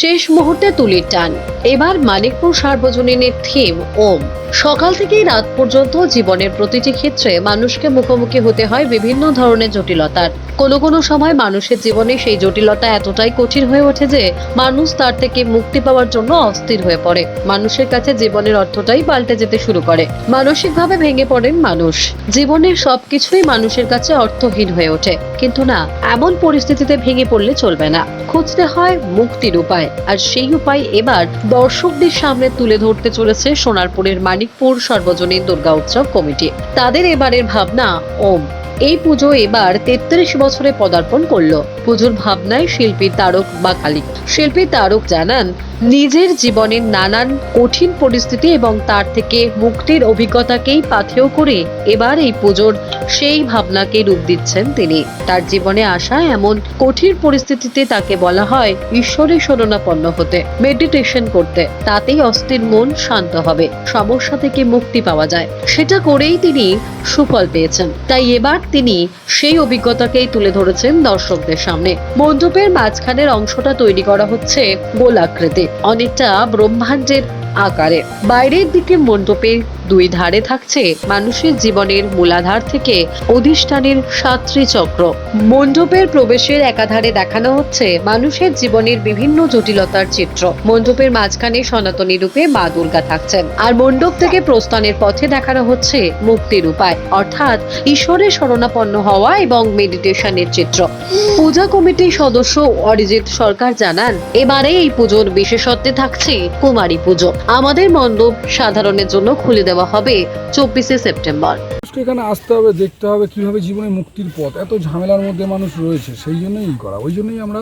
শেষ মুহূর্তে তুলির টান। এবার মানিকপুর সার্বজনীনের থিম, ওম। সকাল থেকেই রাত পর্যন্ত জীবনের প্রতিটি ক্ষেত্রে মানুষকে মুখোমুখি হতে হয় বিভিন্ন ধরনের জটিলতার। কোনো কোনো সময় মানুষের জীবনে সেই জটিলতা এতটাই কঠিন হয়ে ওঠে যে মানুষ তার থেকে মুক্তি পাওয়ার জন্য অস্থির হয়ে পড়ে। মানুষের কাছে জীবনের অর্থটাই পাল্টে যেতে শুরু করে। মানসিকভাবে ভেঙে পড়েন মানুষ। জীবনের সবকিছুই মানুষের কাছে অর্থহীন হয়ে ওঠে। কিন্তু না, এমন পরিস্থিতিতে ভেঙে পড়লে চলবে না। খুঁজতে হয় মুক্তির উপায়। আর সেই উপায় এবার দর্শকদের সামনে তুলে ধরতে চলেছে সোনারপুরের মানিকপুর সর্বজনীন দুর্গা উৎসব কমিটি। তাদের এবারের ভাবনা, ওম। এই পুজো এবার তেত্রিশ বছরে পদার্পণ করল। পুজোর ভাবনায় শিল্পী তারক বা কালী শিল্পী তারক জানান, নিজের জীবনের নানান কঠিন পরিস্থিতি এবং তার থেকে মুক্তির অভিজ্ঞতাকেই পাথেয় করে এবার এই পুজোর সেই ভাবনাকে রূপ দিচ্ছেন তিনি। তার জীবনে আসা এমন কঠিন পরিস্থিতিতে তাকে বলা হয় ঈশ্বরের শরণাপন্ন হতে মেডিটেশন করতে। তাতেই অস্থির মন শান্ত হবে, সমস্যা থেকে মুক্তি পাওয়া যায়। সেটা করেই তিনি সুফল পেয়েছেন। তাই এবার তিনি সেই অভিজ্ঞতাকেই তুলে ধরেছেন দর্শকদের সামনে। মণ্ডপের মাঝখানের অংশটা তৈরি করা হচ্ছে গোলাকৃতি। অনেকটা ব্রহ্মাণ্ডের আকারে। বাইরের দিকে মণ্ডপের দুই ধারে থাকছে মানুষের জীবনের মূলাধার থেকে অধিষ্ঠানের সাতটি চক্র। মণ্ডপের প্রবেশের একাধারে দেখানো হচ্ছে মানুষের জীবনের বিভিন্ন জটিলতার চিত্র। মণ্ডপের মাঝখানে সনাতনী রূপে মা দুর্গা থাকছেন। আর মণ্ডপ থেকে প্রস্থানের পথে দেখানো হচ্ছে মুক্তির উপায়, অর্থাৎ ঈশ্বরের শরণাপন্ন হওয়া এবং মেডিটেশনের চিত্র। পূজা কমিটির সদস্য অরিজিৎ সরকার জানান, এবারে এই পুজোর বিশেষত্বে থাকছে কুমারী পুজো। আমাদের মণ্ডপ সাধারণের জন্য খুলে দেওয়া হবে চব্বিশে সেপ্টেম্বর। এখানে আসতে হবে, দেখতে হবে কীভাবে জীবনে মুক্তির পথ। এত ঝামেলার মধ্যে মানুষ রয়েছে, সেই জন্যই করা। ওই জন্যই আমরা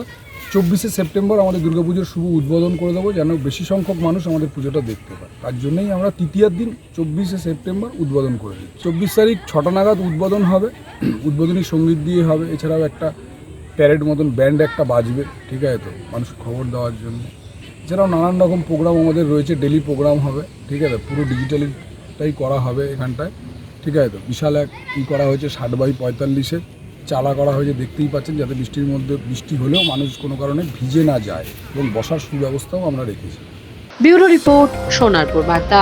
চব্বিশে সেপ্টেম্বর আমাদের দুর্গাপুজোর শুভ উদ্বোধন করে দেবো, যেন বেশি সংখ্যক মানুষ আমাদের পুজোটা দেখতে পায়। তার জন্যই আমরা তৃতীয়ার দিন চব্বিশে সেপ্টেম্বর উদ্বোধন করে দিই চব্বিশ তারিখ ছটা নাগাদ উদ্বোধন হবে, উদ্বোধনী সংগীত দিয়ে হবে। এছাড়াও একটা প্যারেড মতন ব্যান্ড একটা বাজবে, ঠিক আছে তো? মানুষ খবর দেওয়ার জন্য। এছাড়াও নানান রকম প্রোগ্রাম আমাদের রয়েছে ডেলি প্রোগ্রাম হবে, ঠিক আছে? পুরো ডিজিটালিটাই করা হবে এখানটায়, ঠিক আছে? তো বিশাল এক ই করা হয়েছে, ষাট বাই পঁয়তাল্লিশে। চালা করা হয়েছে, দেখতেই পাচ্ছেন, যাতে বৃষ্টির মধ্যে, বৃষ্টি হলেও মানুষ কোনো কারণে ভিজে না যায় এবং বসার সুব্যবস্থাও আমরা রেখেছি। ব্যুরো রিপোর্ট, সোনারপুর বার্তা।